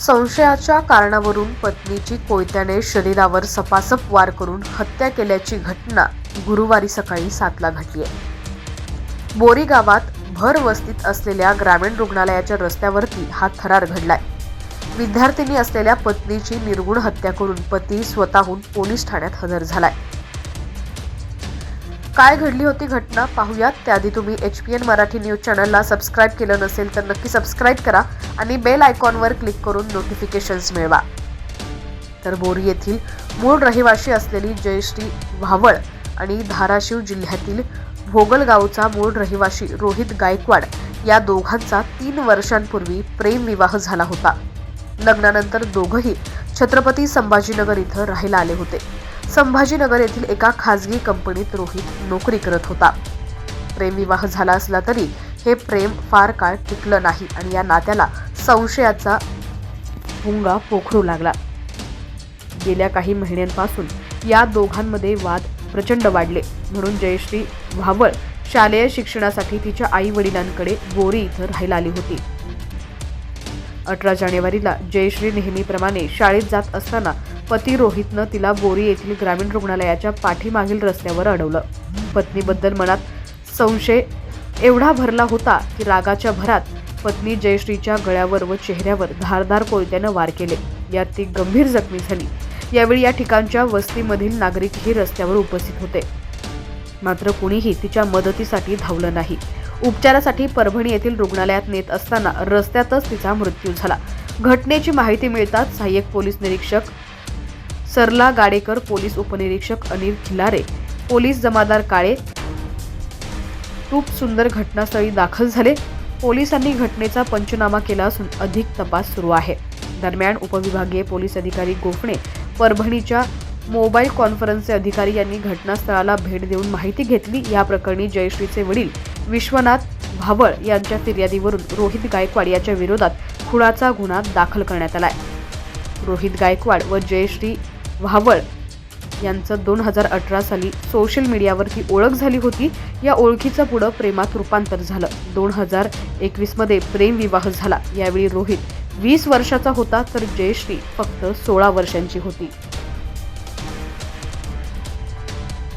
संशयाच्या कारणावरून पत्नीची कोयत्याने शरीरावर सपासप वार करून हत्या केल्याची घटना गुरुवारी सकाळी सातला घडली आहे बोरी गावात भर वस्तीत असलेल्या ग्रामीण रुग्णालयाच्या रस्त्यावरती हा थरार घडलाय. विद्यार्थिनी असलेल्या पत्नीची निर्गुण हत्या करून पती स्वतःहून पोलीस ठाण्यात हजर झालाय. काय घडली होती घटना पाहूयात. त्याआधी तुम्ही H P N Marathi news चॅनलला सबस्क्राईब केलं नसेल तर नक्की सबस्क्राईब करा आणि बेल आयकॉनवर क्लिक करून नोटिफिकेशन्स मिळवा. तर बोरी येथील मूळ रहिवाशी असलेली जयश्री व्हावळ आणि धाराशिव जिल्ह्यातील भोगलगावचा मूळ रहिवाशी रोहित गायकवाड या दोघांचा तीन वर्षांपूर्वी प्रेमविवाह झाला होता. लग्नानंतर दोघंही छत्रपती संभाजीनगर इथं राहायला आले होते. संभाजीनगर येथील एका खाजगी कंपनीत रोहित नोकरी करत होता. प्रेमविवाह झाला असला तरी हे प्रेम फार काळ टिकलं नाही आणि या नात्याला संशयाचा भुंगा पोखरू लागला. गेल्या काही महिन्यांपासून या दोघांमध्ये वाद प्रचंड वाढले. म्हणून जयश्री व्हावळ शालेय शिक्षणासाठी तिच्या आई वडिलांकडे बोरी इथं राहायला आली होती. अठरा जानेवारीला जयश्री नेहमीप्रमाणे शाळेत जात असताना पती रोहितनं तिला बोरी येथील ग्रामीण रुग्णालयाच्या पाठीमागील रस्त्यावर अडवलं. पत्नीबद्दल मनात संशय एवढा भरला होता की रागाच्या भरात पत्नी जयश्रीच्या गळ्यावर व चेहऱ्यावर धारधार कोयत्यानं वार केले. यात ती गंभीर जखमी झाली. यावेळी या ठिकाणच्या वस्तीमधील नागरिकही रस्त्यावर उपस्थित होते. मात्र कुणीही तिच्या मदतीसाठी धावलं नाही. उपचारासाठी परभणी येथील रुग्णालयात नेत असताना रस्त्यातच तिचा मृत्यू झाला. घटनेची माहिती मिळताच सहाय्यक पोलीस निरीक्षक सरला गाडेकर पोलीस उपनिरीक्षक अनिल खिलारे पोलीस जमादार काळे तूप सुंदर घटनास्थळी दाखल झाले. पोलिसांनी घटनेचा पंचनामा केला असून अधिक तपास सुरू आहे. दरम्यान उपविभागीय पोलीस अधिकारी गोफणे परभणीच्या मोबाईल कॉन्फरन्सचे अधिकारी यांनी घटनास्थळाला भेट देऊन माहिती घेतली. या प्रकरणी जयश्रीचे वडील विश्वनाथ भावळ यांच्या फिर्यादीवरून रोहित गायकवाड याच्या विरोधात खुणाचा गुन्हा दाखल करण्यात आलाय. रोहित गायकवाड व जयश्री व्हावळ यांचं दोन हजार अठरा साली सोशल मीडियावरती ओळख झाली होती. या ओळखीचं पुढं प्रेमात रूपांतर झालं. दोन हजार एकवीसमध्ये प्रेमविवाह झाला. यावेळी रोहित वीस वर्षाचा होता तर जयश्री फक्त सोळा वर्षांची होती.